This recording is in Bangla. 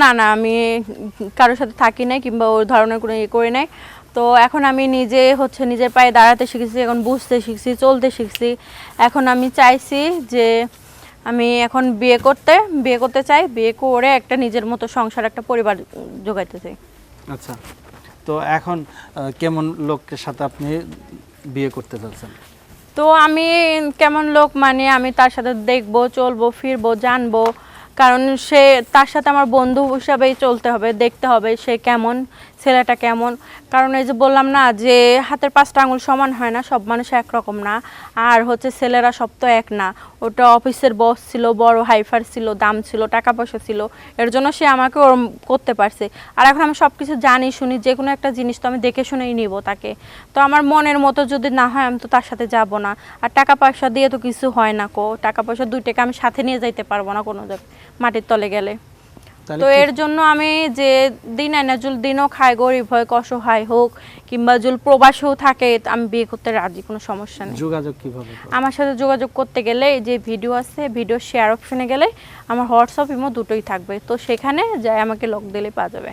না না আমি কারোর সাথে থাকি নাই কিংবা ওই ধরনের কোনো ইয়ে করি নাই। তো এখন আমি নিজে হচ্ছে নিজের পায়ে দাঁড়াতে শিখেছি এখন বুঝতে শিখছি চলতে শিখছি। এখন আমি চাইছি যে আমি এখন বিয়ে করতে বিয়ে করতে চাই বিয়ে করে একটা নিজের মতো সংসার একটা পরিবার যোগাইতে চাই। আচ্ছা তো এখন কেমন লোকের সাথে আপনি বিয়ে করতে চাচ্ছেন? তো আমি কেমন লোক মানে আমি তার সাথে দেখব চলবো ফিরবো জানব। কারণ সে, তার সাথে আমার বন্ধু হিসাবেই চলতে হবে, দেখতে হবে সে কেমন, ছেলেটা কেমন। কারণ এই যে বললাম না যে, হাতের পাঁচটা আঙুল সমান হয় না, সব মানুষ একরকম না। আর হচ্ছে ছেলেরা সব তো এক না। ওটা অফিসের বস ছিল, বড় হাইফার ছিল, দাম ছিল, টাকা পয়সা ছিল। এর জন্য সে আমাকে ওরম করতে পারছে। আর এখন আমি সব কিছু জানি, শুনি, যে কোনো একটা জিনিস তো আমি দেখে শুনেই নিব তাকে। তো আমার মনের মতো যদি না হয়, আমি তো তার সাথে যাব না। আর টাকা পয়সা দিয়ে তো কিছু হয় না কো। টাকা পয়সা দুই টাকা আমি সাথে নিয়ে যাইতে পারব না কোনো জায়গায়। মাটির তলে গেলে। তো এর জন্য আমি যে দিন এনাজুল দিনও খায় গরিব হয় অসহায় হোক কিংবা জুল প্রবাসেও থাকে আমি বিয়ে করতে রাজি কোনো সমস্যা নেই। যোগাযোগ কীভাবে আমার সাথে যোগাযোগ করতে গেলে এই যে ভিডিও আছে ভিডিও শেয়ার অপশনে গেলে আমার হোয়াটসঅ্যাপ ইমো দুটোই থাকবে। তো সেখানে যাই আমাকে লক দিলে পাওয়া যাবে।